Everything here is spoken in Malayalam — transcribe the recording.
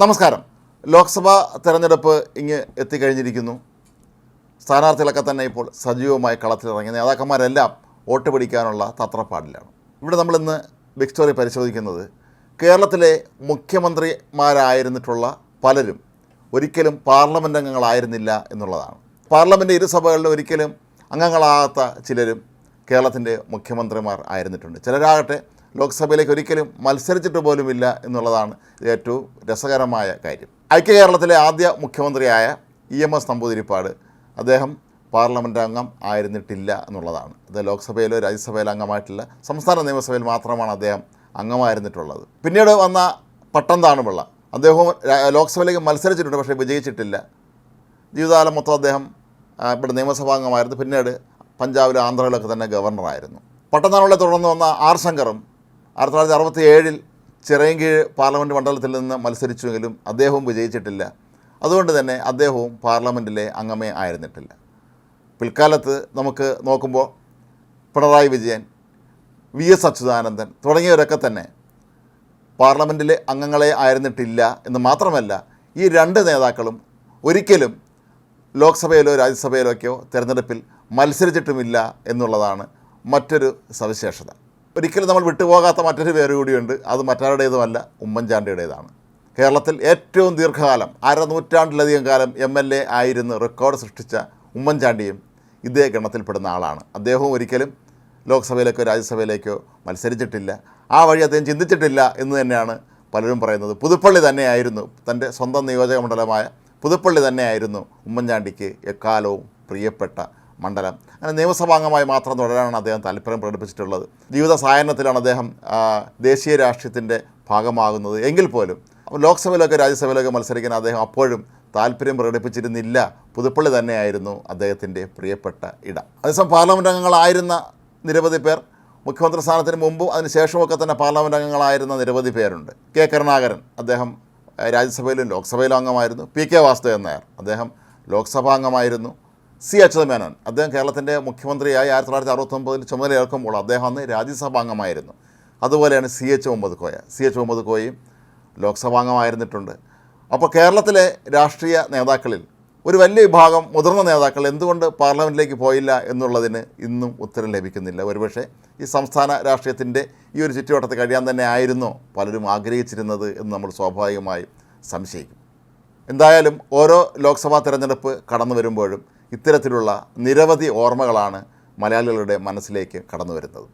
നമസ്കാരം. ലോക്സഭാ തെരഞ്ഞെടുപ്പ് ഇങ്ങ് എത്തിക്കഴിഞ്ഞിരിക്കുന്നു. സ്ഥാനാർത്ഥികളൊക്കെ തന്നെ ഇപ്പോൾ സജീവമായി കളത്തിലിറങ്ങി നേതാക്കന്മാരെല്ലാം വോട്ട് പിടിക്കാനുള്ള തത്രപ്പാടിലാണ്. ഇവിടെ നമ്മളിന്ന് ബിഗ് സ്റ്റോറി പരിശോധിക്കുന്നത് കേരളത്തിലെ മുഖ്യമന്ത്രിമാരായിരുന്നിട്ടുള്ള പലരും ഒരിക്കലും പാർലമെന്റ് അംഗങ്ങളായിരുന്നില്ല എന്നുള്ളതാണ്. പാർലമെന്റ് ഇരുസഭകളിലും ഒരിക്കലും അംഗങ്ങളാകാത്ത ചിലരും കേരളത്തിന്റെ മുഖ്യമന്ത്രിമാർ ആയിരുന്നിട്ടുണ്ട്. ചിലരാകട്ടെ ലോക്സഭയിലേക്ക് ഒരിക്കലും മത്സരിച്ചിട്ട് പോലുമില്ല എന്നുള്ളതാണ് ഏറ്റവും രസകരമായ കാര്യം. ഐക്യ കേരളത്തിലെ ആദ്യ മുഖ്യമന്ത്രിയായ ഇ എം എസ് നമ്പൂതിരിപ്പാട് അദ്ദേഹം പാർലമെന്റ് അംഗം ആയിരുന്നിട്ടില്ല എന്നുള്ളതാണ്. അത് ലോക്സഭയിലോ രാജ്യസഭയിലോ അംഗമായിട്ടില്ല സംസ്ഥാന നിയമസഭയിൽ മാത്രമാണ് അദ്ദേഹം അംഗമായിരുന്നിട്ടുള്ളത്. പിന്നീട് വന്ന പട്ടം താണുപിള്ള അദ്ദേഹവും ലോക്സഭയിലേക്ക് മത്സരിച്ചിട്ടുണ്ട് പക്ഷേ വിജയിച്ചിട്ടില്ല. ജീവിതകാലം മൊത്തം അദ്ദേഹം ഇവിടെ നിയമസഭാ അംഗമായിരുന്നു. പിന്നീട് പഞ്ചാബിലും ആന്ധ്രയിലൊക്കെ തന്നെ ഗവർണറായിരുന്നു. പട്ടം പട്ടത്താനുള്ള തുടർന്ന് വന്ന ആർ ശങ്കറും ആയിരത്തി തൊള്ളായിരത്തി അറുപത്തി ഏഴിൽ ചിറയൻകീഴ് പാർലമെന്റ് മണ്ഡലത്തിൽ നിന്ന് മത്സരിച്ചുവെങ്കിലും അദ്ദേഹവും വിജയിച്ചിട്ടില്ല. അതുകൊണ്ട് തന്നെ അദ്ദേഹവും പാർലമെന്റിലെ അംഗമേ ആയിരുന്നിട്ടില്ല. പിൽക്കാലത്ത് നമുക്ക് നോക്കുമ്പോൾ പിണറായി വിജയൻ വി എസ് അച്യുതാനന്ദൻ തുടങ്ങിയവരൊക്കെ തന്നെ പാർലമെന്റിലെ അംഗങ്ങളെ ആയിരുന്നിട്ടില്ല എന്ന് മാത്രമല്ല ഈ രണ്ട് നേതാക്കളും ഒരിക്കലും ലോക്സഭയിലോ രാജ്യസഭയിലോക്കെയോ തിരഞ്ഞെടുപ്പിൽ മത്സരിച്ചിട്ടുമില്ല എന്നുള്ളതാണ് മറ്റൊരു സവിശേഷത. ഒരിക്കലും നമ്മൾ വിട്ടുപോകാത്ത മറ്റൊരു പേര് കൂടിയുണ്ട്. അത് മറ്റാരുടേതുമല്ല ഉമ്മൻചാണ്ടിയുടേതാണ്. കേരളത്തിൽ ഏറ്റവും ദീർഘകാലം അരനൂറ്റാണ്ടിലധികം കാലം എം എൽ എ ആയിരുന്ന് റെക്കോർഡ് സൃഷ്ടിച്ച ഉമ്മൻചാണ്ടിയും ഇതേ ഗണത്തിൽപ്പെടുന്ന ആളാണ്. അദ്ദേഹവും ഒരിക്കലും ലോക്സഭയിലേക്കോ രാജ്യസഭയിലേക്കോ മത്സരിച്ചിട്ടില്ല. ആ വഴി അദ്ദേഹം ചിന്തിച്ചിട്ടില്ല എന്ന് തന്നെയാണ് പലരും പറയുന്നത്. പുതുപ്പള്ളി തന്നെയായിരുന്നു തന്റെ സ്വന്തം നിയോജക മണ്ഡലമായ പുതുപ്പള്ളി തന്നെയായിരുന്നു ഉമ്മൻചാണ്ടിക്ക് എക്കാലവും പ്രിയപ്പെട്ട മണ്ഡലം. അങ്ങനെ നിയമസഭാംഗമായി മാത്രം തുടരാനാണ് അദ്ദേഹം താല്പര്യം പ്രകടിപ്പിച്ചിട്ടുള്ളത്. ജീവിത സായനത്തിലാണ് അദ്ദേഹം ദേശീയ രാഷ്ട്രീയത്തിന്റെ ഭാഗമാകുന്നത്. എങ്കിൽ പോലും ലോക്സഭയിലൊക്കെ രാജ്യസഭയിലൊക്കെ മത്സരിക്കാൻ അദ്ദേഹം അപ്പോഴും താല്പര്യം പ്രകടിപ്പിച്ചിരുന്നില്ല. പുതുപ്പള്ളി തന്നെയായിരുന്നു അദ്ദേഹത്തിന്റെ പ്രിയപ്പെട്ട ഇടം. അതേസമയം പാർലമെന്റ് അംഗങ്ങളായിരുന്ന നിരവധി പേർ മുഖ്യമന്ത്രി സ്ഥാനത്തിന് മുമ്പും അതിനുശേഷമൊക്കെ തന്നെ പാർലമെന്റ് അംഗങ്ങളായിരുന്ന നിരവധി പേരുണ്ട്. കെ കരുണാകരൻ അദ്ദേഹം രാജ്യസഭയിലും ലോക്സഭയിലും അംഗമായിരുന്നു. പി കെ വാസുദേവൻ നായർ അദ്ദേഹം ലോക്സഭാ അംഗമായിരുന്നു. സി അച്യുതമേനോൻ അദ്ദേഹം കേരളത്തിന്റെ മുഖ്യമന്ത്രിയായി ആയിരത്തി തൊള്ളായിരത്തി അറുപത്തൊമ്പതിൽ ചുമതലയേൽക്കുമ്പോൾ അദ്ദേഹം അന്ന് രാജ്യസഭാ അംഗമായിരുന്നു. അതുപോലെയാണ് C H Mohammed Koya C H Mohammed കോയയും ലോക്സഭാംഗമായിരുന്നിട്ടുണ്ട് അപ്പോൾ കേരളത്തിലെ രാഷ്ട്രീയ നേതാക്കളിൽ ഒരു വലിയ വിഭാഗം മുതിർന്ന നേതാക്കൾ എന്തുകൊണ്ട് പാർലമെന്റിലേക്ക് പോയില്ല എന്നുള്ളതിന് ഇന്നും ഉത്തരം ലഭിക്കുന്നില്ല. ഒരുപക്ഷെ ഈ സംസ്ഥാന രാഷ്ട്രീയത്തിന്റെ ഈ ഒരു ചുറ്റുവട്ടത്ത് കഴിയാൻ തന്നെ ആയിരുന്നോ പലരും ആഗ്രഹിച്ചിരുന്നത് എന്ന് നമ്മൾ സ്വാഭാവികമായും സംശയിക്കും. എന്തായാലും ഓരോ ലോക്സഭാ തിരഞ്ഞെടുപ്പ് കടന്നു വരുമ്പോഴും ഇത്തരത്തിലുള്ള നിരവധി ഓർമ്മകളാണ് മലയാളികളുടെ മനസ്സിലേക്ക് കടന്നു വരുന്നത്